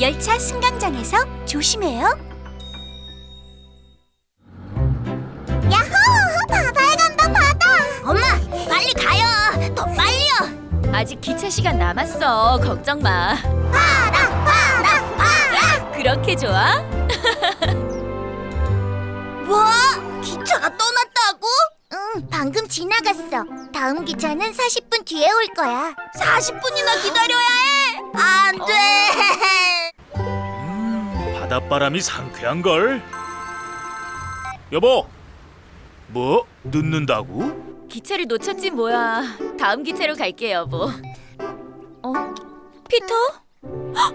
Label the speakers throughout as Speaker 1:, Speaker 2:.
Speaker 1: 열차 승강장에서 조심해요. 야호! 바다에 간다 바다. 엄마, 빨리 가요. 더 빨리요.
Speaker 2: 아직 기차 시간 남았어. 걱정 마.
Speaker 1: 바다, 바다, 바다.
Speaker 2: 그렇게 좋아?
Speaker 1: 뭐? 기차가 떠났다고? 응, 방금 지나갔어. 다음 기차는 40분 뒤에 올 거야. 40분이나 기다려야 해? 안 돼.
Speaker 3: 바닷바람이 상쾌한 걸. 여보, 뭐 늦는다고?
Speaker 2: 기차를 놓쳤지 뭐야. 다음 기차로 갈게 여보. 어? 피터? 헉!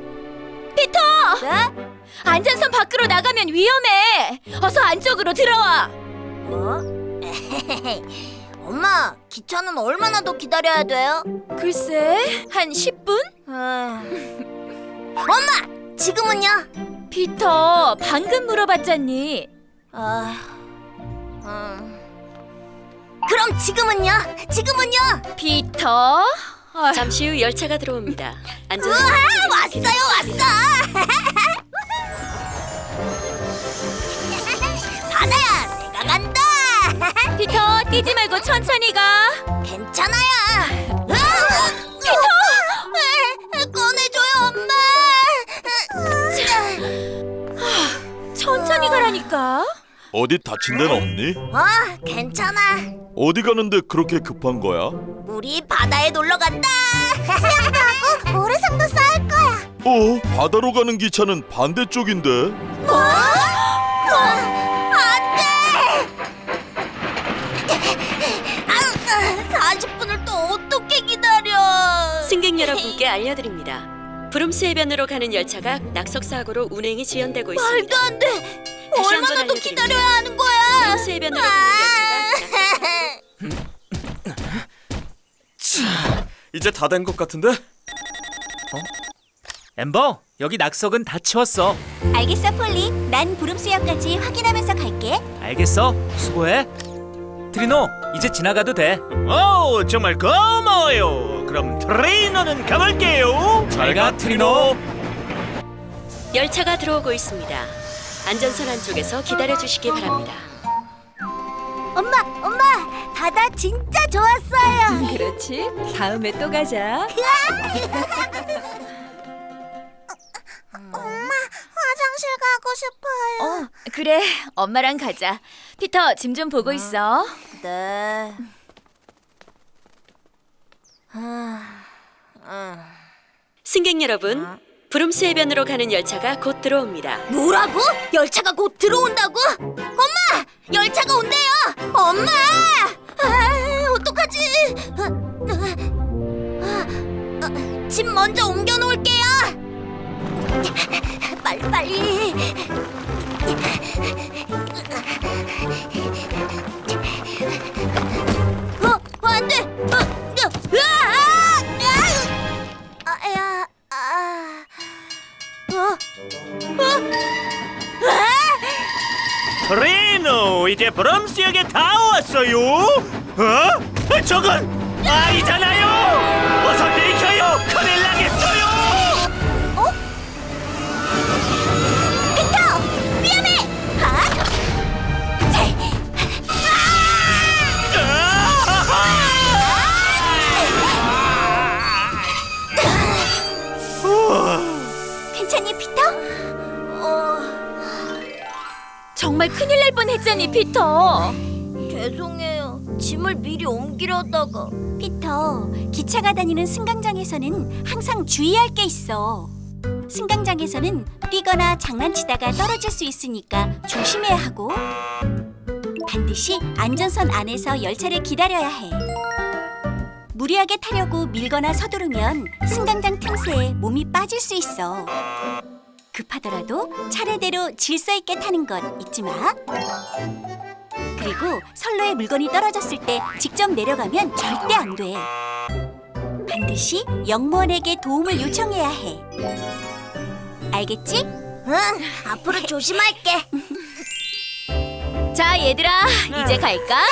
Speaker 2: 피터!
Speaker 1: 네?
Speaker 2: 안전선 밖으로 나가면 위험해. 어서 안쪽으로 들어와.
Speaker 1: 어? 엄마, 기차는 얼마나 더 기다려야 돼요?
Speaker 2: 글쎄, 한 10분?
Speaker 1: 엄마, 지금은요?
Speaker 2: 피터, 방금 물어봤잖니.
Speaker 1: 아, 음. 그럼 지금은요? 지금은요?
Speaker 2: 피터. 아,
Speaker 4: 잠시 후 열차가 들어옵니다. 안전
Speaker 1: 우와, 왔어요, 왔어. 바다야, 내가 간다.
Speaker 2: 피터, 뛰지 말고 천천히 가.
Speaker 1: 괜찮아요.
Speaker 5: 어디 다친 데는 없니?
Speaker 1: 아, 괜찮아.
Speaker 5: 어디 가는데 그렇게 급한 거야?
Speaker 1: 우리 바다에 놀러 간다. 수영도 하고 모래성도 쌓을 거야.
Speaker 5: 어? 바다로 가는 기차는 반대쪽인데?
Speaker 1: 뭐? 안 돼! 아, 40분을 또 어떻게 기다려?
Speaker 4: 승객 여러분께 알려드립니다. 브룸스 해변으로 가는 열차가 낙석 사고로 운행이 지연되고
Speaker 1: 말도
Speaker 4: 있습니다.
Speaker 1: 안 돼. 얼마나 더
Speaker 4: 알려드립니다.
Speaker 1: 기다려야 하는 거야?
Speaker 4: 가는 열차가
Speaker 6: 이제 다 된 것 같은데?
Speaker 3: 엠버, 여기 낙석은 다 치웠어.
Speaker 1: 알겠어, 폴리. 난 부름수역까지 확인하면서 갈게.
Speaker 3: 알겠어? 수고해. 트리노, 이제 지나가도 돼. 오, 정말 고마워요. 그럼 트레이너는 가볼게요. 잘 가, 트리노.
Speaker 4: 열차가 들어오고 있습니다. 안전선 안쪽에서 기다려 주시기 바랍니다.
Speaker 1: 엄마, 엄마, 바다 진짜 좋았어요.
Speaker 2: 그렇지. 다음에 또 가자.
Speaker 1: 엄마, 화장실 가고 싶어요.
Speaker 2: 어, 그래. 엄마랑 가자. 피터, 짐 좀 보고 있어.
Speaker 1: 네.
Speaker 4: 승객 여러분, 브룸스 해변으로 가는 열차가 곧 들어옵니다.
Speaker 1: 뭐라고? 열차가 곧 들어온다고? 엄마! 열차가 온대요! 엄마! 아, 어떡하지? 아, 아, 아, 짐 먼저 옮겨 어?
Speaker 3: 트리노, 이제 브럼스역에 다 왔어요. 어? 저건 아이잖아요. 어서
Speaker 2: 정말 큰일 날 뻔했잖니, 피터.
Speaker 1: 죄송해요. 짐을 미리 옮기려다가. 피터, 기차가 다니는 승강장에서는 항상 주의할 게 있어. 승강장에서는 뛰거나 장난치다가 떨어질 수 있으니까 조심해야 하고 반드시 안전선 안에서 열차를 기다려야 해. 무리하게 타려고 밀거나 서두르면 승강장 틈새에 몸이 빠질 수 있어. 급하더라도 차례대로 질서 있게 타는 것 잊지 마. 그리고 선로에 물건이 떨어졌을 때 직접 내려가면 절대 안 돼. 반드시 영무원에게 도움을 요청해야 해. 알겠지? 응, 앞으로 조심할게.
Speaker 2: 자, 얘들아, 이제 갈까?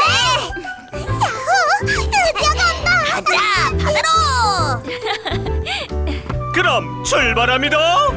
Speaker 1: 야호! 드디어 간다! 가자, 바다로!
Speaker 3: 그럼 출발합니다. 어?